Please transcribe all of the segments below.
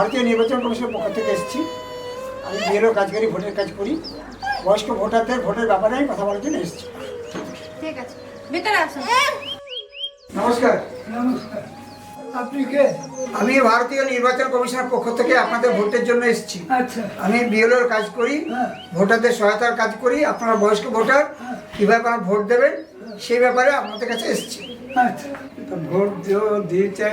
ভারতীয় নির্বাচন কমিশনের পক্ষ থেকে এসেছি। আমি বিএলও কাজ করি ভোটের কাজ করি। বয়স্ক ভোটারদের ভোটের ব্যাপারে আমি কথা বলার জন্য এসেছি। ঠিক আছে। ভেতরে আসুন নমস্কার। নমস্কার। আপনি কে? আমি ভারতীয় নির্বাচন কমিশনের পক্ষ থেকে আপনাদের ভোটের জন্য এসেছি। আচ্ছা। আমি বিএলওর কাজ করি হ্যাঁ। ভোটারদের সহায়তার কাজ করি। আপনারা বয়স্ক ভোটার কীভাবে আপনারা ভোট দেবেন সেই ব্যাপারে আপনাদের কাছে এসেছি। আচ্ছা। তো ভোট দিও- দিতে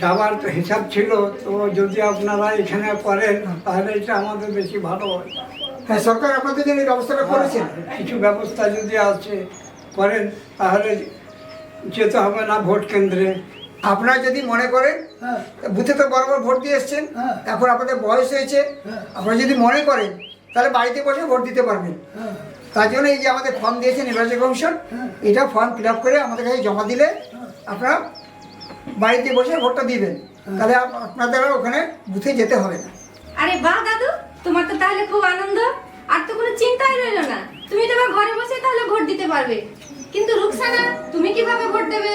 যাওয়ার তো হিসাব ছিল তো যদি আপনারা এখানে করেন তাহলে এটা আমাদের বেশি ভালো হয়। হ্যাঁ সরকার আপনাদের জন্য ব্যবস্থাটা করেছেন কিছু ব্যবস্থা যদি আছে করেন তাহলে যেতে হবে না ভোট কেন্দ্রে। আপনারা যদি মনে করেন হ্যাঁ। বুথে তো বরাবর ভোট দিয়ে এসছেন হ্যাঁ। এখন আপনাদের বয়স হয়েছে হ্যাঁ। আপনারা যদি মনে করেন তাহলে বাড়িতে বসে ভোট দিতে পারবেন। হ্যাঁ। তার জন্য এই যে আমাদের ফর্ম দিয়েছে নির্বাচন কমিশন হ্যাঁ। এটা ফর্ম ফিল আপ করে আমাদের কাছে জমা দিলে আপনারা বাড়িতে বসে ভোটটা দিবেন। তাহলে আপনাদের ওখানে বুথে যেতে হবে না। আরে বাহ দাদু তোমার তো তাহলে খুব আনন্দ। আর তো কোনো চিন্তাই রইল না। তুমি তোমার ঘরে বসে তাহলে ভোট দিতে পারবে। কিন্তু রুকসানা তুমি কীভাবে ভোট দেবে?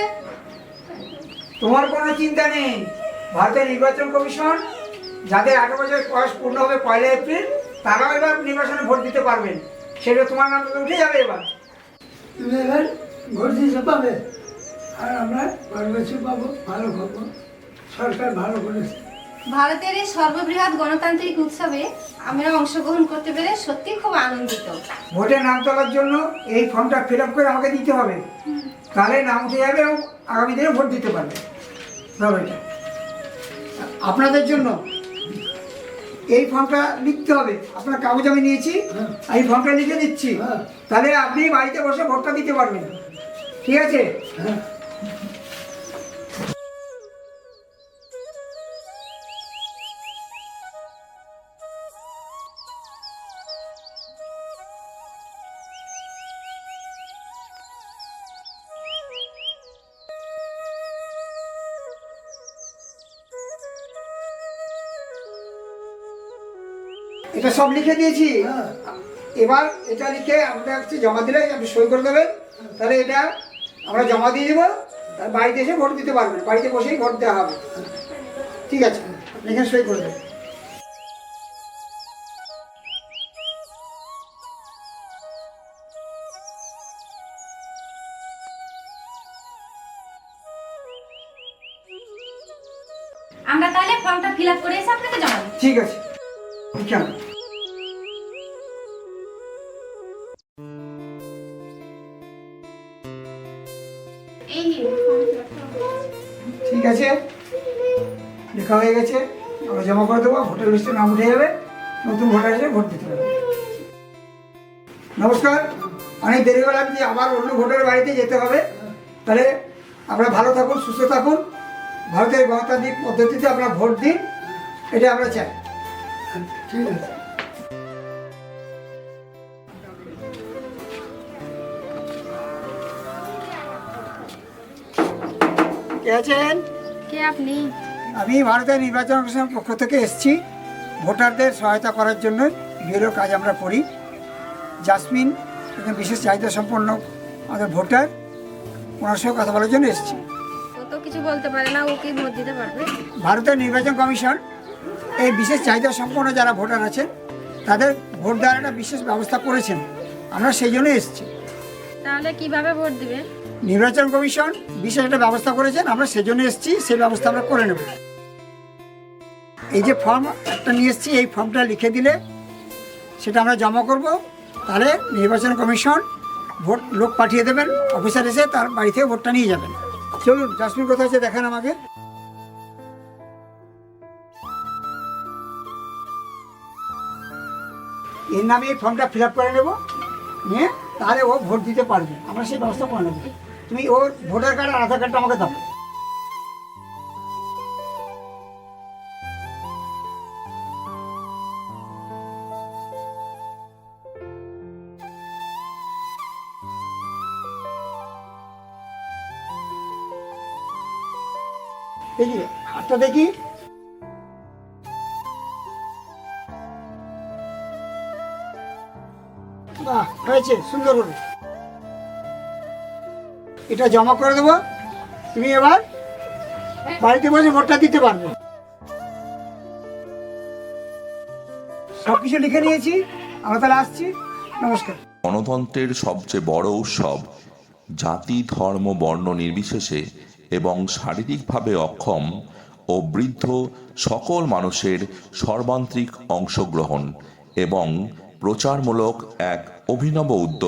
তোমার কোনো চিন্তা নেই। ভারতের নির্বাচন কমিশন যাদের আঠারো বছর বয়স পূর্ণ হবে পয়লা এপ্রিল তারাও এবার নির্বাচনে ভোট দিতে পারবেন। সেটা তোমার নাম উঠে যাবে এবার। তুমি এবার ভোট দিতে পাবে আর আমরা ঘর বসে পাবো ভালো খবর সরকার ভালো করেছে। ভারতের এই সর্ববৃহৎ গণতান্ত্রিক উৎসবে আমরা অংশগ্রহণ করতে পেরে সত্যি খুব আনন্দিত। ভোটে নাম তোলার জন্য এই ফর্মটা ফিল আপ করে আমাকে দিতে হবে। তাহলে নাম উঠে যাবে এবং আগামী দিনে ভোট দিতে পারবে। এটা। আপনাদের জন্য এই ফর্মটা লিখতে হবে। আপনার কাগজ আমি নিয়েছি হ্যাঁ। আমি ফর্মটা লিখে দিচ্ছি। হ্যাঁ। তাহলে আপনি বাড়িতে বসে ভোটটা দিতে পারবেন। ঠিক আছে? হ্যাঁ। এটা সব লিখে দিয়েছি। হ্যাঁ। এবার এটা লিখে আমাদের কাছে জমা দিলে আপনি সই করে দেবেন। তাহলে এটা আমরা জমা দিয়ে দেবো। তার বাড়িতে এসে ভোট দিতে পারবেন। বাড়িতে বসেই ভোট দেওয়া হবে। ঠিক আছে। আপনি এখানে সই করে দেবেন। আমরা তাহলে ফর্মটা ফিল আপ করে এসে আপনাকে জমা ঠিক আছে। লিখে ঠিক আছে। লেখা হয়ে গেছে। আমরা জমা করে দেবো ভোটার লিস্টে নাম উঠে যাবে। নতুন ভোটার এসে ভোট দিতে পারবে নমস্কার। অনেক দেরি হয়ে লাগছে আবার অন্য ভোটারের বাড়িতে যেতে হবে। তাহলে আপনারা ভালো থাকুন সুস্থ থাকুন। ভারতের গণতান্ত্রিক পদ্ধতিতে আপনারা ভোট দিন এটা আমরা চাই। ঠিক আছে। কে আছেন? কে আপনি? আমি ভারতের নির্বাচন কমিশনের পক্ষ থেকে এসেছি। ভোটারদের সহায়তা করার জন্য বিএলও কাজ আমরা করি। জাসমিন একজন বিশেষ চাহিদা সম্পন্ন আমাদের ভোটার ওনার সঙ্গে কথা বলার জন্য এসেছি। তো কিছু বলতে পারে না ও কি ভোট দিতে পারবে? ভারতের নির্বাচন কমিশন এই বিশেষ চাহিদা সম্পন্ন যারা ভোটার আছেন তাদের ভোট দেওয়ার একটা বিশেষ ব্যবস্থা করেছেন। আমরা সেই জন্য এসেছি। তাহলে কীভাবে ভোট দিবে? নির্বাচন কমিশন বিশেষ একটা ব্যবস্থা করেছেন, আমরা সেজন্য এসেছি, সেই ব্যবস্থা আমরা করে নেব। এই যে ফর্ম একটা নিয়ে এসেছি, এই ফর্মটা লিখে দিলে সেটা আমরা জমা করব। তাহলে নির্বাচন কমিশন ভোট লোক পাঠিয়ে দেবেন, অফিসার এসে তার বাড়ি থেকে ভোটটা নিয়ে যাবেন। চলুন জাসমিন কোথায় আছে দেখেন আমাকে। এর নামে এই ফর্মটা ফিল আপ করে নেব, নিয়ে তাহলে ও ভোট দিতে পারবে। আমরা সেই ব্যবস্থা করে নেব। তুমি ওর ভোটার কার্ড আর আধার কার্ডটা আমাকে দাও। দেখি হাতটা দেখি। বাহ, হয়েছে, সুন্দর হলো। এটা জমা করে দেবো। তুমি এবার বাড়িতে বসে ভোটটা দিতে পারবে। সবকিছু লিখে নিয়েছি। আমরা তাহলে আসছি। নমস্কার। গণতন্ত্রের সবচেয়ে বড় উৎসব জাতি, ধর্ম, বর্ণ নির্বিশেষে এবং শারীরিকভাবে অক্ষম ও বৃদ্ধ সকল মানুষের সর্বান্তিক অংশগ্রহণ এবং প্রচারমূলক এক অভিনব উদ্যোগ